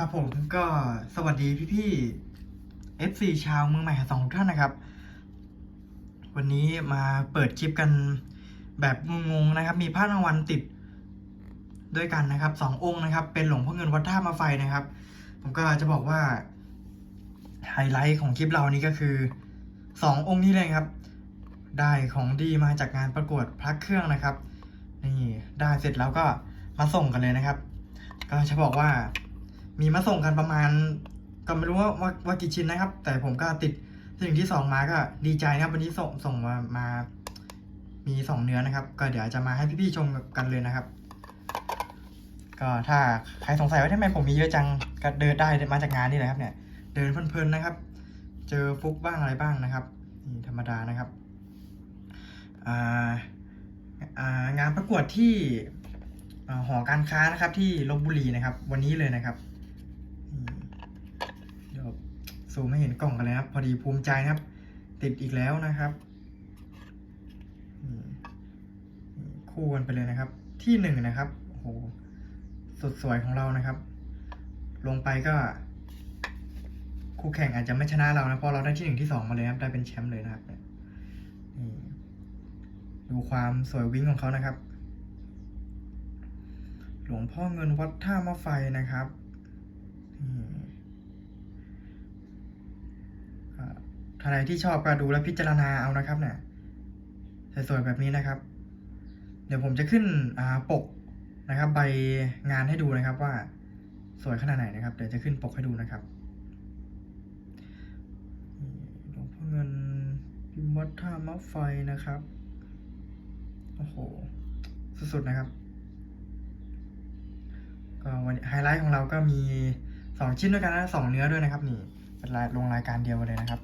ครับผมก็สวัสดีพี่ๆ FC ชาวเมืองใหม่สองทุกท่านนะครับ วันนี้มาเปิดคลิปกันแบบงงๆนะครับ มีพระรางวัลติดด้วยกันนะครับสององค์นะครับ เป็นหลวงพ่อเงินวัดท่ามาไฟนะครับ ผมก็จะบอกว่าไฮไลท์ของคลิปเรานี้ก็คือสององค์นี้เลยครับ ได้ของดีมาจากงานประกวดพระเครื่องนะครับ นี่ได้เสร็จแล้วก็มาส่งกันเลยนะครับ ก็จะบอกว่า มีมาส่งกันประมาณ ก็ไม่รู้ว่าว่าว่ากี่ชิ้นนะครับ แต่ผมก็ติดสิ่งที่สองมาก็ดีใจนะครับ วันนี้ส่งส่งมามา มีสองเนื้อนะครับ ก็เดี๋ยวจะมาให้พี่ๆชมกันเลยนะครับ ก็ถ้าใครสงสัยว่าทำไมผมมีเยอะจังก็เดินได้มาจากงานนี่แหละครับ เนี่ย เดินเพลินๆนะครับ เจอฟุกบ้างอะไรบ้างนะครับนี่ธรรมดานะครับอ่าอ่างานประกวดที่หอการค้านะครับที่ลบบุรีนะครับ วันนี้เลยนะครับอืมเดี๋ยว ซูมให้เห็นกล่องกันเลยนะครับ พอดีภูมิใจนะครับ ติดอีกแล้วนะครับ คู่กันไปเลยนะครับ ที่หนึ่งนะครับโอ้โหสุดสวยของเรานะครับ ลงไปก็ คู่แข่งอาจจะไม่ชนะเรานะเพราะเราได้ที่หนึ่งที่สองมาเลยครับ ได้เป็นแชมป์เลยนะครับดูความสวยวิ่งของเขานะครับ หลวงพ่อเงินวัดท่ามะไฟนะครับ ท่านใดที่ชอบก็ดูและพิจารณาเอานะครับเนี่ยสวยๆแบบนี้นะครับ เดี๋ยวผมจะขึ้นปกนะครับ ใบงานให้ดูนะครับว่าสวยขนาดไหนนะครับ เดี๋ยวจะขึ้นปกให้ดูนะครับหลวงพ่อเงินพิมพ์วัดท่ามะไฟนะครับ โอ้โห สุดๆนะครับก็วันไฮไลท์ของเราก็มีสองชิ้นด้วยกันนะสองเนื้อด้วยนะครับ นี่เป็นรายลงรายการเดียวเลยนะครับ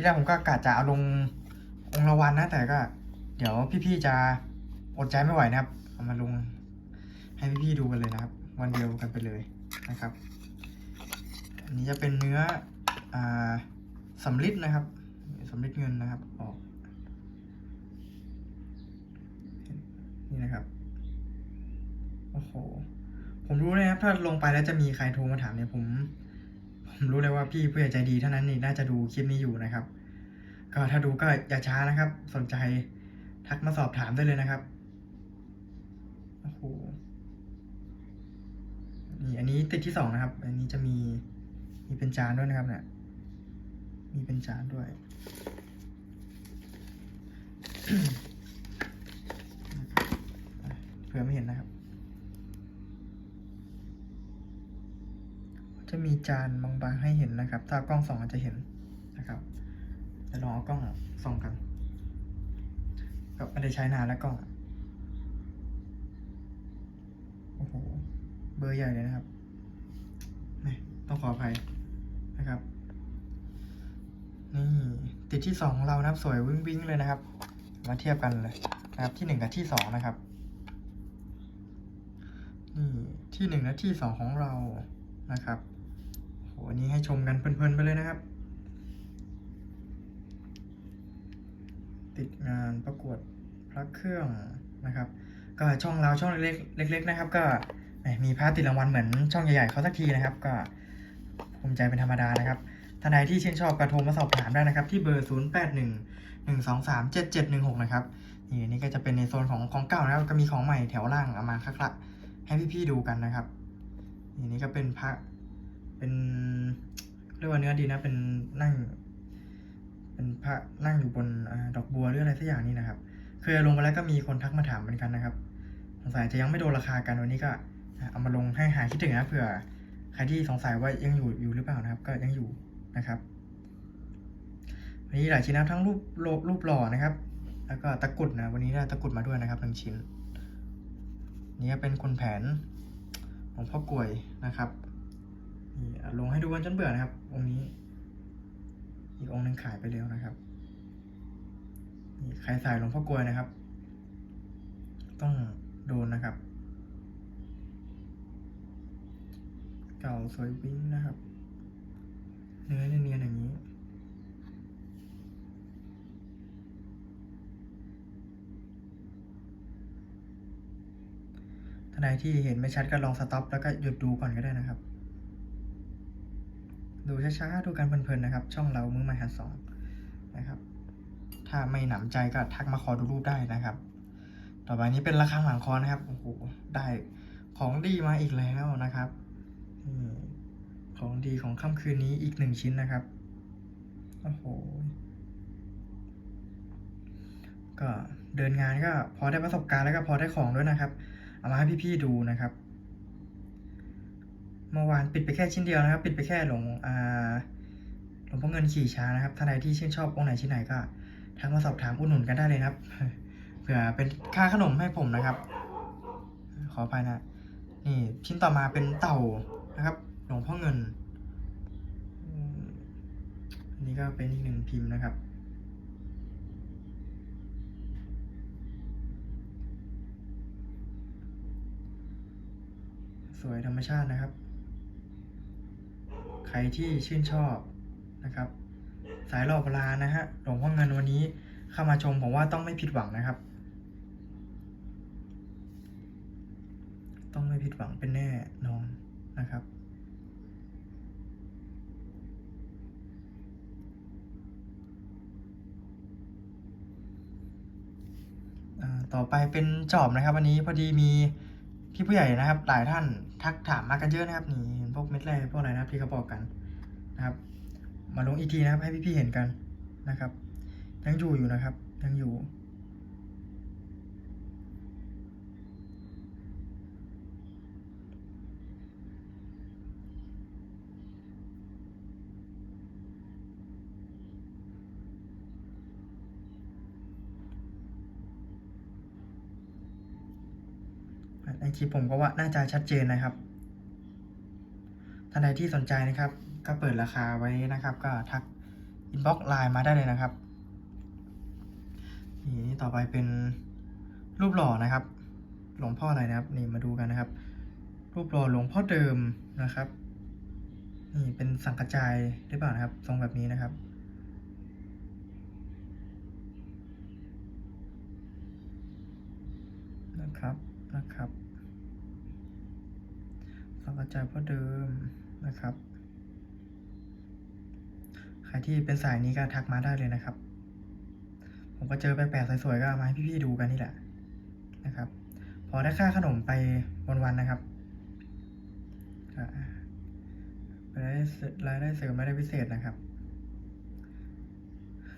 ที่แรกผมก็กะจะเอาลงองละวันนะ แต่ก็ เดี๋ยวพี่ๆจะอดใจไม่ไหวนะครับ เอามาลงให้พี่ๆดูกันเลยนะครับ วันเดียวกันไปเลยนะครับ อันนี้จะเป็นเนื้ออ่าสำลิดนะครับสำลิดเงินนะครับออกนี่นะครับโอ้โหผมรู้เลยครับถ้าลงไปแล้วจะมีใครโทรมาถามเนี่ยผม รู้เลยว่าพี่ผู้ใหญ่ใจดีเท่านั้นนี่น่าจะดูคลิปนี้อยู่นะครับ ก็ถ้าดูก็อย่าช้านะครับ สนใจทักมาสอบถามได้เลยนะครับโอ้โหนี่อันนี้ติดที่สองนะครับ อันนี้จะมีมีเป็นจานด้วยนะครับเนี่ยมีเป็นจานด้วย เผื่อไม่เห็นนะครับ จานบางๆให้เห็นนะครับ ถ้ากล้องส่องอาจจะเห็นนะครับเดี๋ยวลองเอากล้องส่องกันก็ไม่ได้ใช้นานแล้วกล้องโอ้โหเบอร์ใหญ่เลยนะครับนี่ต้องขออภัยนะครับ นี่ติดที่สองของเรานะครับสวยวิ่งวิ่งๆเลยนะครับ มาเทียบกันเลยนะครับที่หนึ่งกับที่สองนะครับนี่ที่หนึ่งและที่สองของเรานะครับ ชมกันเพลินๆไปเลยนะครับ ติดงานประกวดพระเครื่องนะครับ ก็ช่องเราช่องเล็กๆเล็ก ๆ นะครับ ก็มีพระติดรางวัลเหมือนช่องใหญ่ๆเขาสักทีนะครับ ก็ภูมิใจเป็นธรรมดานะครับท่านใดที่ชื่นชอบกระโทรมาสอบถามได้นะครับ ที่เบอร์ 0 8 1 1 2 3 7 7 1 6 นะครับนี่นี่ก็จะเป็นในโซนของของเก่านะครับก็มีของใหม่แถวล่างเอามาคักๆให้พี่ๆดูกันนะครับนี่นี่ก็เป็นพระ เป็นเรียกว่าเนื้อดีนะ เป็นนั่ง เป็นพระนั่งอยู่บนอดอกบัวหรืออะไรสักอย่างนี่นะครับ เคยลงไปแล้วก็มีคนทักมาถามเหมือนกันนะครับสงสัยจะยังไม่โดนราคากันวันนี้ก็เอามาลงให้หายคิดถึงนะเผื่อใครที่สงสัยว่ายังอยู่อยู่หรือเปล่านะครับ ก็ยังอยู่นะครับวันนี้หลายชิ้นนะทั้งรูปลรูปหล่อนะครับ แล้วก็ตะกรุดนะ วันนี้ได้ตะกรุดมาด้วยนะครับหนึ่งชิ้น นี่เป็นคนแผนของพ่อกลวยนะครับ ลงให้ดูกันจนเบื่อนะครับ องค์นี้ อีกองค์หนึ่งขายไปแล้วนะครับนี่ใครใส่หลวงพ่อกลวยนะครับ ต้องโดนนะครับ เก่าสวยวิ่งนะครับ เนื้อเนียนๆอย่างนี้าใดที่เห็นไม่ชัดก็ลองสต็อปแล้วก็หยุดดูก่อนก็ได้นะครับ ดูช้าๆ ดูกันเพลินๆนะครับ ช่องเรามือใหม่หัดสองนะครับ ถ้าไม่หนำใจก็ทักมาขอดูรูปได้นะครับ ต่อไปนี้เป็นระฆังหลังคอนะครับโอ้โหได้ของดีมาอีกแล้วนะครับของดีของค่ำคืนนี้อีกหนึ่งชิ้นนะครับโอ้โหก็เดินงานก็พอได้ประสบการณ์แล้วก็พอได้ของด้วยนะครับ เอามาให้พี่ๆดูนะครับ เมื่อวานปิดไปแค่ชิ้นเดียวนะครับ ปิดไปแค่หลวงอ่าหลวงพ่อเงินขี่ช้านะครับท่านใดที่ชื่นชอบองค์ไหนชิ้นไหนก็ทักมาสอบถามอุดหนุนกันได้เลยครับเผื่อเป็นค่าขนมให้ผมนะครับ ขออภัยนะนี่ชิ้นต่อมาเป็นเต่านะครับ หลวงพ่อเงินอันนี้ก็เป็นอีกหนึ่งพิมพ์นะครับสวยธรรมชาตินะครับ ใครที่ชื่นชอบนะครับ สายหล่อโบราณนะฮะหลวงพ่อเงินวันนี้เข้ามาชมผมว่าต้องไม่ผิดหวังนะครับ ต้องไม่ผิดหวังเป็นแน่นอนนะครับต่อไปเป็นจอบนะครับ วันนี้พอดีมี ที่ผู้ใหญ่นะครับ หลายท่านทักถามมากันเยอะนะครับนี่เห็นพวกเม็ดแร่พวกอะไรนะครับที่เขาบอกกันนะครับ มาลงอีกทีนะครับให้พี่ๆเห็นกันนะครับยังอยู่อยู่นะครับยังอยู่ ใน คลิปผมก็ว่าน่าจะชัดเจนนะครับ ท่านใดที่สนใจนะครับ ก็เปิดราคาไว้นะครับ ก็ทักอินบ็อกซ์ไลน์มาได้เลยนะครับนี่ต่อไปเป็นรูปหล่อนะครับ หลวงพ่ออะไรนะครับ นี่มาดูกันนะครับ รูปหล่อหลวงพ่อเดิมนะครับ นี่เป็นสังกระจายหรือเปล่านะครับ ทรงแบบนี้นะครับนะครับนะครับ กระจายพ่อเดิมนะครับ ใครที่เป็นสายนี้ก็ทักมาได้เลยนะครับ ผมก็เจอแปลกๆสวยๆก็มาให้พี่ๆดูกันนี่แหละนะครับ พอได้ค่าขนมไปวันๆนะครับรายได้เสรายได้เสริมรายได้พิเศษนะครับ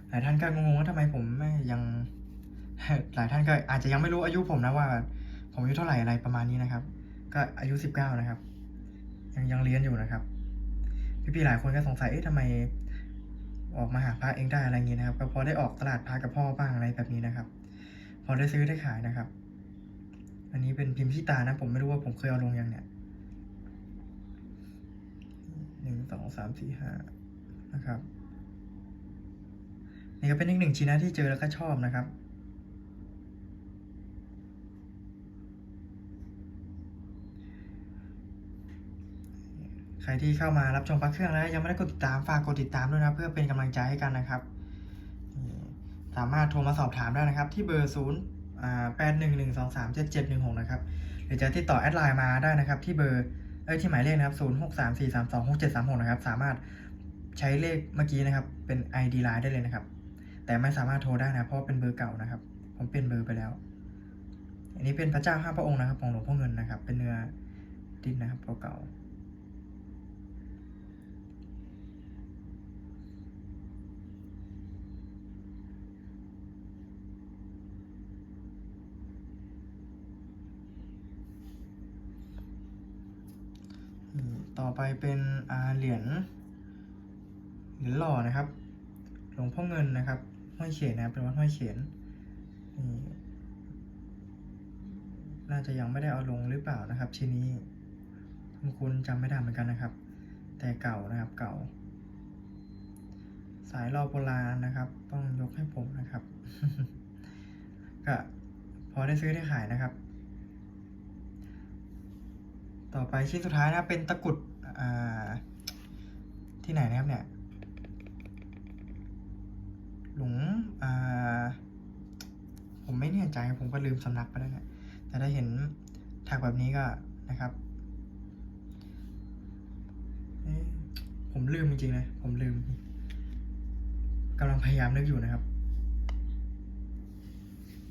หลายท่านก็งงว่าทำไมผมไม่ยัง หลายท่านก็อาจจะยังไม่รู้อายุผมนะว่า ผมอายุเท่าไหร่อะไรประมาณนี้นะครับ ก็อายุสิบเก้านะครับ ยังยังเรียนอยู่นะครับ พี่ๆหลายคนก็สงสัยเอ๊ะทำไมออกมาหาพระเองได้อะไรอย่างนี้นะครับ ก็พอได้ออกตลาดพระกับพ่อบ้างอะไรแบบนี้นะครับ พอได้ซื้อได้ขายนะครับ อันนี้เป็นพิมพ์ที่ตานะ ผมไม่รู้ว่าผมเคยเอาลงยังเนี่ยหนึ่งสองสามสี่ห้านะครับนี่ก็เป็นอีกหนึ่งชิ้นนะที่เจอแล้วก็ชอบนะครับ ใครที่เข้ามารับชมพระเครื่องแล้วยังไม่ได้กดติดตามฝากกดติดตามด้วยนะ เพื่อเป็นกำลังใจให้กันนะครับ สามารถโทรมาสอบถามได้นะครับ ที่เบอร์ศูนย์แปดหนึ่งหนึ่งสองสามเจ็ดเจ็ดหนึ่งหกนะครับหรือจะติดต่อแอดไลน์มาได้นะครับ ที่เบอร์เอ้ยที่หมายเลขนะครับศูนย์หกสามสี่สามสองหกเจ็ดสามหกนะครับ สามารถใช้เลขเมื่อกี้นะครับ เป็น ID ไลน์ได้เลยนะครับ แต่ไม่สามารถโทรได้นะเพราะเป็นเบอร์เก่านะครับ ผมเปลี่ยนเบอร์ไปแล้ว อันนี้เป็นพระเจ้าห้าพระองค์นะครับของหลวงพ่อเงินนะครับ เป็นเนื้อดินนะครับเก่าๆ ต่อไปเป็นเหรียญเหรียญหล่อนะครับ หลวงพ่อเงินนะครับห้อยเขนนะเป็นวัดห้อยเขนนี่น่าจะยังไม่ได้เอาลงหรือเปล่านะครับชิ้นนี้คุณคุณจำไม่ได้เหมือนกันนะครับ แต่เก่านะครับเก่า สายรอโบราณนะครับ ต้องยกให้ผมนะครับ ก็พอได้ซื้อได้ขายนะครับ ต่อไปชิ้นสุดท้ายนะเป็นตะกุดที่ไหนนะครับเนี่ย หลวงผมไม่แน่ใจผมก็ลืมสำนักไปแล้วเนี่ยแต่ได้เห็นถักแบบนี้ก็นะครับ ผมลืมจริงๆนะผมลืมกำลังพยายามนึกอยู่นะครับ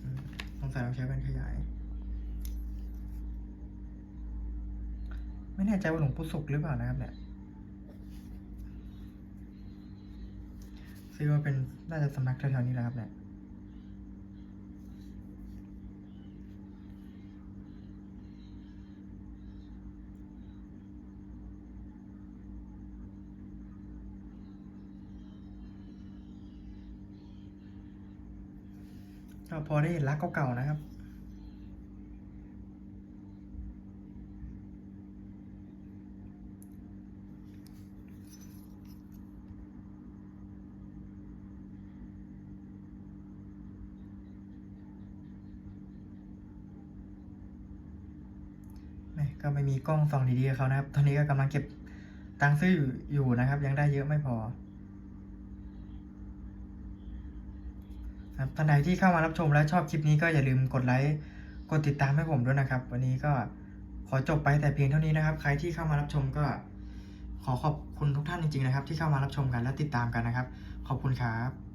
อืมสงสัยต้องใช้แว่นขยาย ไม่แน่ใจว่าหลวงปู่ศุกร์หรือเปล่านะครับเนี่ยซื้อมาเป็นน่าจะสำนักแถวๆนี้แหละครับเนี่ยก็พอได้เห็นรักเก่าๆนะครับ นี่ ก็ไม่มีกล้องส่องดีๆกับเขานะครับ ตอนนี้ก็กำลังเก็บตังค์ซื้ออยู่นะครับ ยังได้เยอะไม่พอครับท่านใดที่เข้ามารับชมและชอบคลิปนี้ก็อย่าลืมกดไลค์กดติดตามให้ผมด้วยนะครับ วันนี้ก็ขอจบไปแต่เพียงเท่านี้นะครับ ใครที่เข้ามารับชมก็ขอขอบคุณทุกท่านจริงๆนะครับ ที่เข้ามารับชมกันและติดตามกันนะครับ ขอบคุณครับ